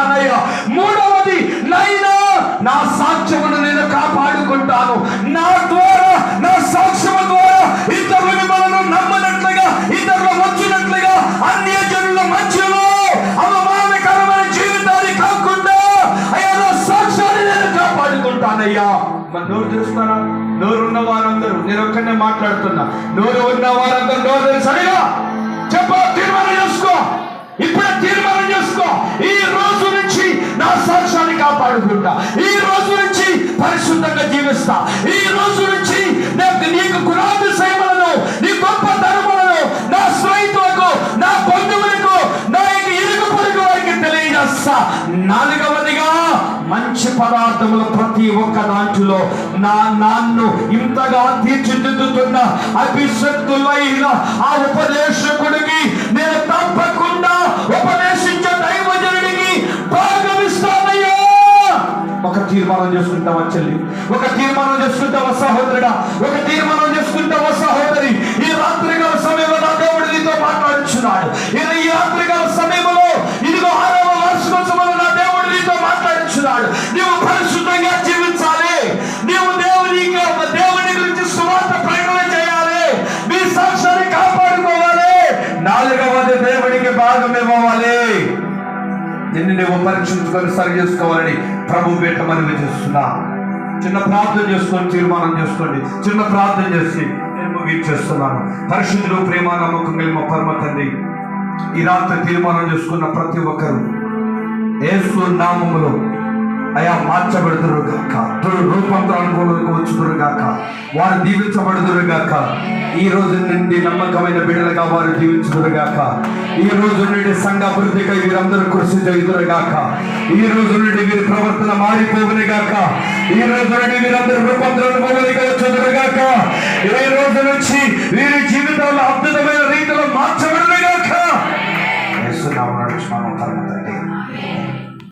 కాపాడతానయ్యా మూడవది నైనా నా సాక్ష్యమును నేను కాపాడుకుంటాను. నా ద్వారా నా సాక్ష్యం ద్వారా ఇతరులు మిమ్మల్ని నమ్మినట్లుగా ఇతరులు వచ్చినట్లుగా అన్ని జనుల మధ్యలో అవమానకరమైన జీవితాన్ని కాకుండా అయ్యా నా సాక్ష్యాన్ని నేను కాపాడుకుంటానయ్యా. మరి నోరు చూస్తారా నోరున్న వారందరూ నేను ఒక్కనే మాట్లాడుతున్నా. నోరు ఉన్న వారందరూ పరిశుద్ధంగా జీవిస్తా. ఈ రోజు నుంచి నీకు గులాబీ సేవలను నీ గొప్ప ధర్మలను నా స్నేహితులకు నా బంధువులకు నా యొక్క ఇరుగు పొరుగు వారికి తెలియజేస్తా. నాలుగవదిగా మంచి పదార్థములు ప్రతి ఒక్క దాంట్లో నా నాన్ను ఇంతగా తీర్చిదిద్దుతున్న అభిషక్తులైన ఆ ఉపదేశకుడికి నేను తప్పకుండా తీర్మానం చేసుకుంటావా చెల్లి? ఒక తీర్మానం చేసుకుంటావా సహోదరుడా? ఒక తీర్మానం చేసుకుంటావా సహోదరి? ఈ రాత్రికాల సమయంలో నా దేవుడు నీతో మాట్లాడుచున్నాడు. ఈ రాత్రికాల సమయంలో ఇదిగో ఆరవ వార్షికోత్సవంలో నా దేవుడు నీతో మాట్లాడుచున్నాడు. నీవు పరిశుద్ధంగా జీవించాలి. నీవు దేవుని దేవుని గురించి సువార్త ప్రకటన చేయాలి. మీ సాక్ష్యాన్ని కాపాడుకోవాలి. నాలుగవది దేవునికి భాగం ఇవ్వాలి నిన్ను నువ్వు పరీక్షించుకొని సరి చేసుకోవాలని ప్రభు పేట మనవి చేస్తున్నా. చిన్న ప్రార్థన చేసుకొని తీర్మానం చేసుకోండి. చిన్న ప్రార్థన చేసి నేను ముగించేస్తున్నాను పరిశుద్ధులు ప్రేమ నమ్మకం మేము పరమ తండ్రి ఈ రాత్రి తీర్మానం చేసుకున్న ప్రతి ఒక్కరు ఏసు నామములో అయా మార్చబడుతురు గాక. దురు రూపాంతరానుభవంలోకి వచ్చుతురు గాక. వారు దీవించబడుతురు గాక. ఈ రోజు నుండి నమ్మకమైన బిడ్డలుగా వారు జీవించుతురు గాక. ఈ రోజు నుండి సంఘ అభివృద్ధికై వీరందరూ కృషి చేయుతురు గాక. ఈ రోజు నుండి వీరి ప్రవర్తన మారిపోవును గాక. ఈ రోజు నుండి వీరందరూ రూపాంతరానుభవంలోకి వచ్చుతురు గాక. ఈ రోజు నుంచి వీరి జీవితంలో అద్భుతమైన